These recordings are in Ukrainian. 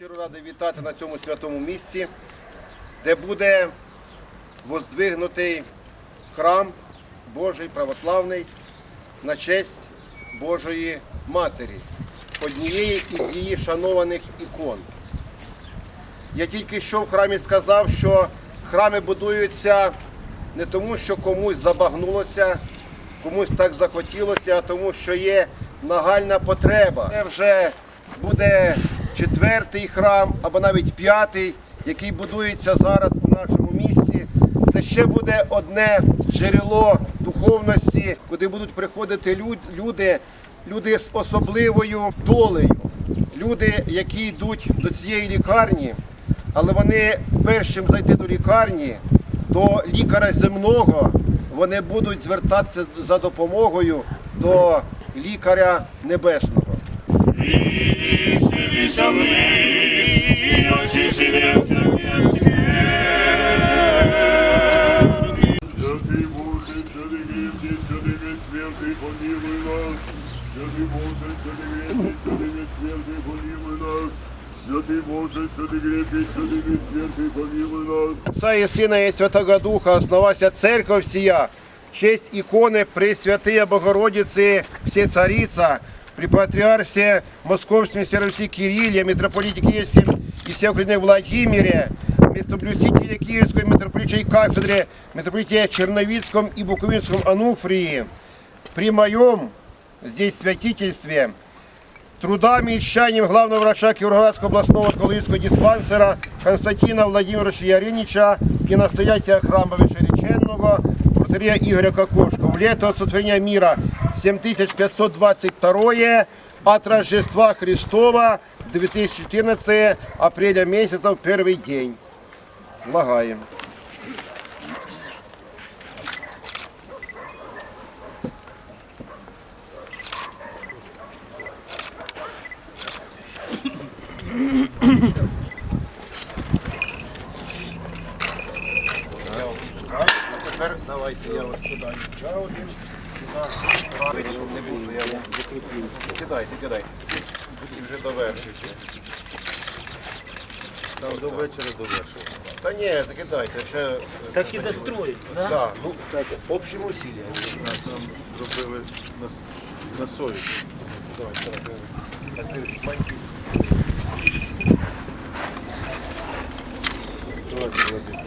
Щиро радий вітати на цьому святому місці, де буде воздвигнутий храм Божий православний на честь Божої Матері, однієї із її шанованих ікон. Я тільки що в храмі сказав, що храми будуються не тому, що комусь забагнулося, комусь так захотілося, а тому, що є нагальна потреба. Це вже буде четвертий храм або навіть п'ятий, який будується зараз у нашому місті. Це ще буде одне джерело духовності, куди будуть приходити люди, люди з особливою долею, люди, які йдуть до цієї лікарні, але вони першим зайти до лікарні, до лікаря земного, вони будуть звертатися за допомогою до лікаря небесного. Отца и Сына и Святого Духа основася церковь сия, в честь иконы Пресвятые Богородицы, все царица, при патриарсе Московском Руси Кирилле, митрополите Киевском и все Украины Владимире, местоблюстителе Киевской митрополитчей кафедры, митрополите Черновицком и Буковинском Ануфрии, при моем здесь святительстве, трудами и тщанием главного врача Кировоградского областного онкологического диспансера Константина Владимировича Яринича и настоятеля храма Вишереченного Игоря Кокошко. В лето сотворения мира 7522 от Рождества Христова 2014 апреля месяца в первый день. Лагаем. Тепер давайте я от сюди Не було, я закріплю. Кидайте, кидайте. Вже довершуйте. Там до вечора довершив. Та ні, закидайте, ще... Так і достроїть, да? Да, ну, так, общим усилием. Там зробили на, на совість. Давай, давай, давай. Давайте, Владимир.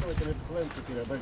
Давайте не вклеїмо тепер, а далі.